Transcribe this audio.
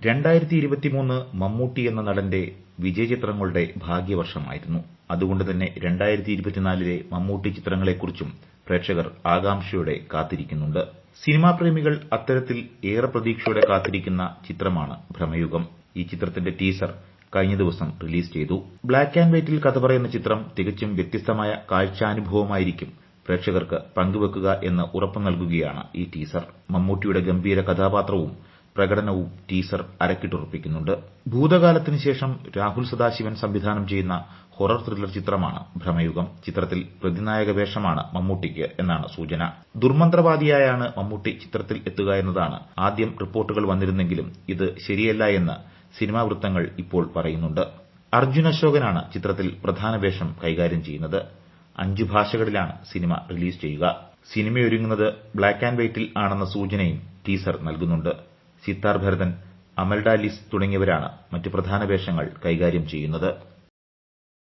രണ്ടായിരത്തി ഇരുപത്തിമൂന്ന് മമ്മൂട്ടി എന്ന നടന്റെ വിജയചിത്രങ്ങളുടെ ഭാഗ്യവർഷമായിരുന്നു. അതുകൊണ്ട് തന്നെ രണ്ടായിരത്തി ഇരുപത്തിനാലിലെ മമ്മൂട്ടി ചിത്രങ്ങളെക്കുറിച്ചും പ്രേക്ഷകർ ആകാംക്ഷയോടെ കാത്തിരിക്കുന്നുണ്ട്. സിനിമാ പ്രേമികൾ അത്തരത്തിൽ ഏറെ പ്രതീക്ഷയോടെ കാത്തിരിക്കുന്ന ചിത്രമാണ് ഭ്രമയുഗം. ഈ ചിത്രത്തിന്റെ ടീസർ കഴിഞ്ഞ ദിവസം റിലീസ് ചെയ്തു. ബ്ലാക്ക് ആൻഡ് വൈറ്റിൽ കഥ പറയുന്ന ചിത്രം തികച്ചും വ്യത്യസ്തമായ കാഴ്ചാനുഭവമായിരിക്കും പ്രേക്ഷകർക്ക് പങ്കുവെക്കുക എന്ന് ഉറപ്പു നൽകുകയാണ് ഈ ടീസർ. മമ്മൂട്ടിയുടെ ഗംഭീര കഥാപാത്രവും പ്രകടനവും ടീസർ അരക്കിട്ടുറപ്പിക്കുന്നുണ്ട്. ഭൂതകാലത്തിന് ശേഷം രാഹുൽ സദാശിവൻ സംവിധാനം ചെയ്യുന്ന ഹൊറർ ത്രില്ലർ ചിത്രമാണ് ഭ്രമയുഗം. ചിത്രത്തിൽ പ്രതിനായക വേഷമാണ് മമ്മൂട്ടിക്ക് എന്നാണ് സൂചന. ദുർമന്ത്രവാദിയായാണ് മമ്മൂട്ടി ചിത്രത്തിൽ എത്തുക എന്നതാണ് ആദ്യം റിപ്പോർട്ടുകൾ വന്നിരുന്നെങ്കിലും ഇത് ശരിയല്ല എന്ന് സിനിമാ വൃത്തങ്ങൾ ഇപ്പോൾ പറയുന്നുണ്ട്. അർജുൻ അശോകനാണ് ചിത്രത്തിൽ പ്രധാന വേഷം കൈകാര്യം ചെയ്യുന്നത്. അഞ്ചു ഭാഷകളിലാണ് സിനിമ റിലീസ് ചെയ്യുക. സിനിമയൊരുങ്ങുന്നത് ബ്ലാക്ക് ആൻഡ് വൈറ്റിൽ ആണെന്ന സൂചനയും ടീസർ നൽകുന്നുണ്ട്. സിത്താർ ഭരതൻ അമൽഡ തുടങ്ങിയവരാണ് മറ്റ് പ്രധാന വേഷങ്ങൾ കൈകാര്യം ചെയ്യുന്നത്.